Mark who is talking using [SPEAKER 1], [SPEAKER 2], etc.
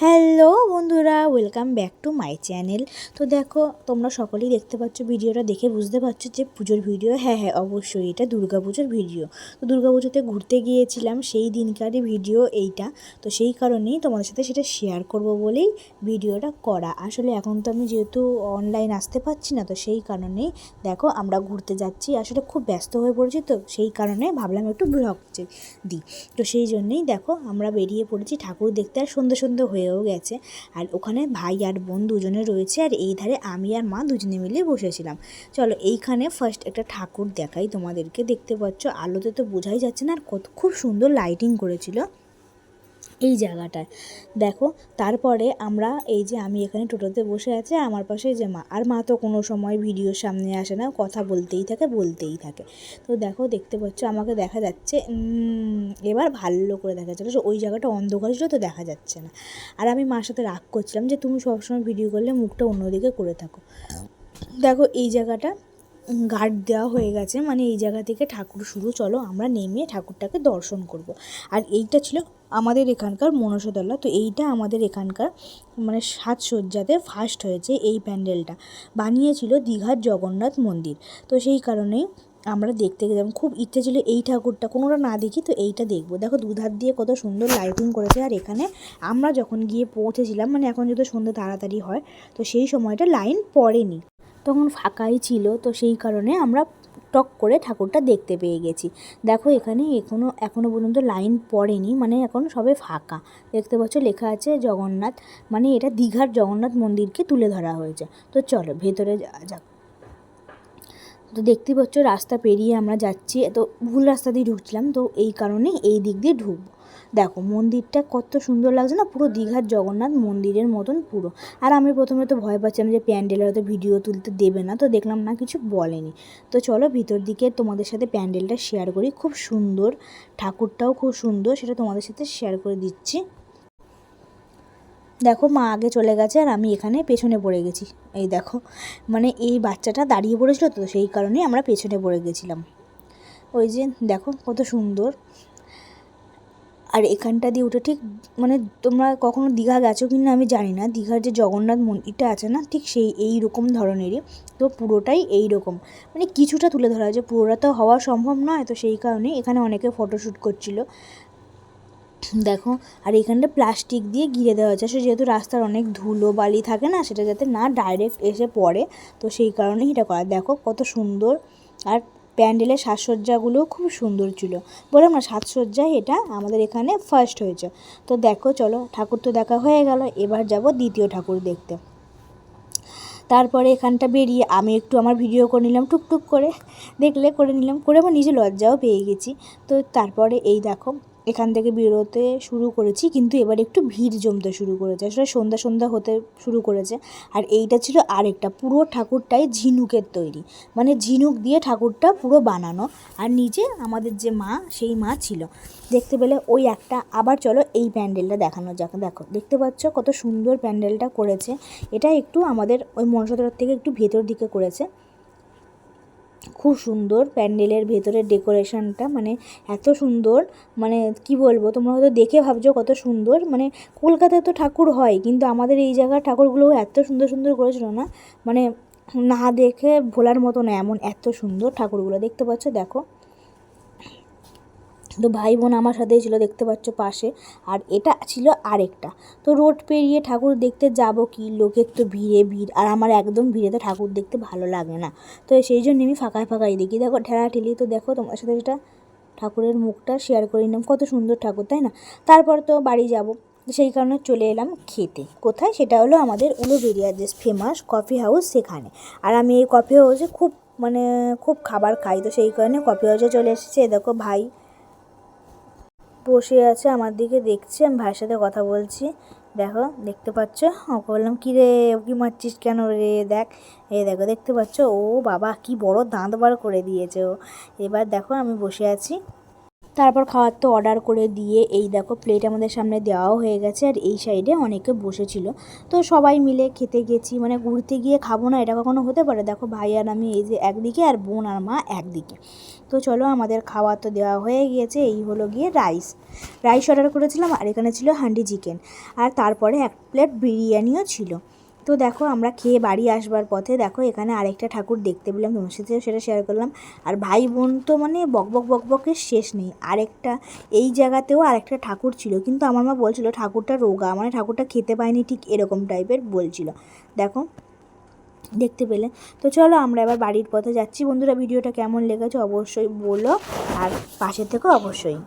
[SPEAKER 1] Hello বন্ধুরা welcome back to my channel তো দেখো, তোমরা সকলেই দেখতে পাচ্ছ ভিডিওটা দেখে বুঝতে পারছ যে পুজোর ভিডিও হ্যাঁ হ্যাঁ অবশ্যই এটা পুজোর ভিডিও। তো পুজোতে ঘুরতে গিয়েছিলাম, সেই দিনকারই ভিডিও এইটা। তো সেই কারণেই তোমাদের সাথে সেটা শেয়ার করব বলেই ভিডিওটা করা। আসলে এখন তো আমি যেহেতু অনলাইন আসতে পারছি না, তো সেই কারণেই দেখো আমরা ঘুরতে যাচ্ছি। আসলে খুব ব্যস্ত হয়ে পড়েছি তো, সেই কারণে ভাবলাম একটু ব্লগ দিই। তো সেই জন্যেই দেখো আমরা বেরিয়ে পড়েছি ঠাকুর দেখতে, আর সন্ধ্যে সন্ধ্যে হয়েও গেছে। আর ওখানে ভাই আর বোন দুজনে রয়েছে আর এই ধারে আমি আর মা দুজনে মিলে বসেছিলাম। চলো এইখানে ফার্স্ট একটা ঠাকুর দেখাই, তোমাদেরকে দেখতে পাচ্ছ। আলোতে তো বোঝাই যাচ্ছে না আর কত, খুব সুন্দর লাইটিং করেছিল। এই জায়গাটায়। দেখো, তারপরে আমরা এই যে আমি এখানে টোটোতে বসে আছি, আমার পাশে যে মা, আর মা তো কোনো সময় ভিডিওর সামনে আসে না, কথা বলতেই থাকে বলতেই থাকে। তো দেখো, দেখতে পাচ্ছ আমাকে দেখা যাচ্ছে এবার ভালো করে দেখা যাচ্ছে। ওই জায়গাটা অন্ধকার ছিল, তো দেখা যাচ্ছে না। আর আমি মার সাথে রাগ করছিলাম যে, তুমি সবসময় ভিডিও করলে মুখটা অন্যদিকে করে থাকো। দেখো, এই জায়গাটা গার্ড দেওয়া হয়ে গেছে মানে এই জায়গা থেকে ঠাকুর শুরু, চলো আমরা নেমে ঠাকুরটাকে দর্শন করব। আর এইটা ছিল আমাদের এখানকার মনসাতলা, তো এইটা আমাদের এখানকার মানে সাজসজ্জাতে ফার্স্ট হয়েছে এই প্যান্ডেলটা। বানিয়েছিল দীঘার জগন্নাথ মন্দির, তো সেই কারণেই আমরা দেখতে গেলাম। খুব ইচ্ছে ছিল এই ঠাকুরটা, কোনোটা না দেখি তো এইটা দেখব। দেখো দুধার দিয়ে কত সুন্দর লাইটিং করেছে, আর এখানে আমরা যখন গিয়ে পৌঁছেছিলাম মানে এখন যেহেতু সন্ধ্যে তাড়াতাড়ি হয়, তো সেই সময়টা লাইন পড়েনি। তখন ফাঁকাই ছিল, তো সেই কারণে আমরা টক করে ঠাকুরটা দেখতে পেয়ে গেছি। দেখো এখানে এখনও এখনও পর্যন্ত লাইন পড়েনি মানে এখন সবে ফাঁকা। দেখতে পাচ্ছ লেখা আছে জগন্নাথ মানে এটা দীঘার জগন্নাথ মন্দিরকে তুলে ধরা হয়েছে। তো চলো ভেতরে যাক তো দেখতে পাচ্ছ রাস্তা পেরিয়ে আমরা যাচ্ছি, তো ভুল রাস্তা দিয়ে ঢুকছিলাম, তো এই কারণে এই দিক দিয়ে ঢুকবো। দেখো, মন্দিরটা কত সুন্দর লাগছে না? পুরো দীঘার জগন্নাথ মন্দিরের মতন পুরো। আর আমি প্রথমে তো ভয় পাচ্ছিলাম যে প্যান্ডেলের হয়তো ভিডিও তুলতে দেবে না, তো দেখলাম না, কিছু বলেনি। তো চলো ভিতর দিকে তোমাদের সাথে প্যান্ডেলটা শেয়ার করি। খুব সুন্দর, ঠাকুরটাও খুব সুন্দর, সেটা তোমাদের সাথে শেয়ার করে দিচ্ছি। দেখো, মা আগে চলে গেছে আর আমি এখানে পেছনে পড়ে গেছি। এই দেখো মানে এই বাচ্চাটা দাঁড়িয়ে পড়েছিল তো, সেই কারণে আমরা পেছনে পড়ে গেছিলাম। ওই যে দেখো, কত সুন্দর। আর এখানটা দিয়ে উঠে ঠিক মানে তোমরা কখনো দীঘা গেছো কি না আমি জানি না। দীঘার যে জগন্নাথ মন্দিরটা আছে না, ঠিক সেই এই রকম ধরনেরই। তো পুরোটাই এই রকম মানে কিছুটা তুলে ধরা হয়েছে। পুরোটা তো হওয়া সম্ভব নয়, তো সেই কারণে এখানে অনেকে ফটোশ্যুট করছিল। দেখো, আর এখানটা প্লাস্টিক দিয়ে ঘিরে দেওয়া হয়েছে। যেহেতু রাস্তার অনেক ধুলো বালি থাকে না, সেটা যাতে না ডাইরেক্ট এসে পড়ে, তো সেই কারণেই এটা করা। দেখো কত সুন্দর। আর প্যান্ডেলের সাজসজ্জাগুলোও খুব সুন্দর ছিল। বললাম না সাজসজ্জায় এটা আমাদের এখানে ফার্স্ট হয়েছে। তো দেখো, চলো, ঠাকুর তো দেখা হয়ে গেল, এবার যাব দ্বিতীয় ঠাকুর দেখতে। তারপরে এখানটা বেরিয়ে আমি একটু আমার ভিডিও করে নিলাম, টুকটুক করে। দেখলে করে নিলাম, করে আমার নিজে লজ্জাও পেয়ে গেছি। তো তারপরে এই দেখো এখান থেকে বেরোতে শুরু করেছি, কিন্তু এবার একটু ভিড় জমতে শুরু করেছে। আসলে সন্ধ্যা সন্ধ্যা হতে শুরু করেছে। আর এইটা ছিল আরেকটা, পুরো ঠাকুরটাই ঝিনুকের তৈরি। মানে ঝিনুক দিয়ে ঠাকুরটা পুরো বানানো। আর নিচে আমাদের যে মা, সেই মা ছিল। দেখতে পেলে ওই একটা, আবার চলো এই প্যান্ডেলটা দেখানো যাক। দেখো, দেখতে পাচ্ছ কত সুন্দর প্যান্ডেলটা করেছে। এটা একটু আমাদের ওই মনসাতলার থেকে একটু ভেতর দিকে করেছে। খুব সুন্দর প্যান্ডেলের ভেতরের ডেকোরেশনটা মানে এত সুন্দর মানে কি বলব, তোমরা হয়তো দেখে ভাবছ কত সুন্দর মানে কলকাতায় তো ঠাকুর হয়, কিন্তু আমাদের এই জায়গার ঠাকুরগুলো এত সুন্দর সুন্দর করেছিল না মানে না দেখে ভোলার মতো না, এমন এত সুন্দর ঠাকুরগুলো, দেখতে পাচ্ছ, দেখো। তো ভাই বোন আমার সাথেই ছিল, দেখতে পাচ্ছ পাশে। আর এটা ছিল আরেকটা। তো রোড পেরিয়ে ঠাকুর দেখতে যাব কি? লোকের তো ভিড়ে ভিড়। আর আমার একদম ভিড়েতে ঠাকুর দেখতে ভালো লাগে না। তো সেই জন্য আমি ফাঁকায় ফাঁকায় দেখি। দেখো ঠেলা ঠেলি তো দেখো, তোমার সাথে সেটা ঠাকুরের মুখটা শেয়ার করে নিলাম। কত সুন্দর ঠাকুর, তাই না? তারপর তো বাড়ি যাব। সেই কারণে চলে এলাম খেতে। কোথায়? সেটা হলো আমাদের উলুবেরিয়া যে ফেমাস কফি হাউস সেখানে। আর আমি এই কফি হাউসে খুব মানে খুব খাবার খাই। তো সেই কারণে কফি হাউসে চলে এসেছে। দেখো ভাই বসে আছে, আমার দিকে দেখছে, আমি ভাইয়ের সাথে কথা বলছি। দেখো, দেখতে পাচ্ছ? ওকে বললাম, কী রে, কি মারছিস কেন রে? দেখ এ দেখো, দেখতে পাচ্ছ? ও বাবা, কি বড় দাঁত বার করে দিয়েছে ও। এবার দেখো, আমি বসে আছি। তারপর খাবার তো অর্ডার করে দিয়ে এই দেখো প্লেট আমাদের সামনে দেওয়াও হয়ে গেছে আর এই সাইডে অনেকে বসেছিল। তো সবাই মিলে খেতে গেছি মানে ঘুরতে গিয়ে খাব না, এটা কখনো হতে পারে? দেখো ভাই আর আমি এই যে একদিকে আর বোন আর মা একদিকে। তো চলো আমাদের খাওয়া তো দেওয়া হয়ে গিয়েছে এই হলো গিয়ে রাইস রাইস অর্ডার করেছিলাম আর এখানে ছিল হান্ডি চিকেন আর তারপরে এক প্লেট বিরিয়ানিও ছিল। তো দেখো আমরা খেয়ে বাড়ি আসবার পথে দেখো এখানে আরেকটা ঠাকুর দেখতে পেলাম, তোমার সাথে সেটা শেয়ার করলাম। আর ভাই বোন তো মানে বকবক বকবকের শেষ নেই। আরেকটা, এই জায়গাতেও আরেকটা ঠাকুর ছিল, কিন্তু আমার মা বলছিল ঠাকুরটা রোগা মানে ঠাকুরটা খেতে পায়নি ঠিক এরকম টাইপের বলছিল। দেখো, দেখতে পেলে। তো চলো আমরা এবার বাড়ির পথে যাচ্ছি। বন্ধুরা, ভিডিওটা কেমন লেগেছে অবশ্যই বলো, আর পাশে থেকো অবশ্যই।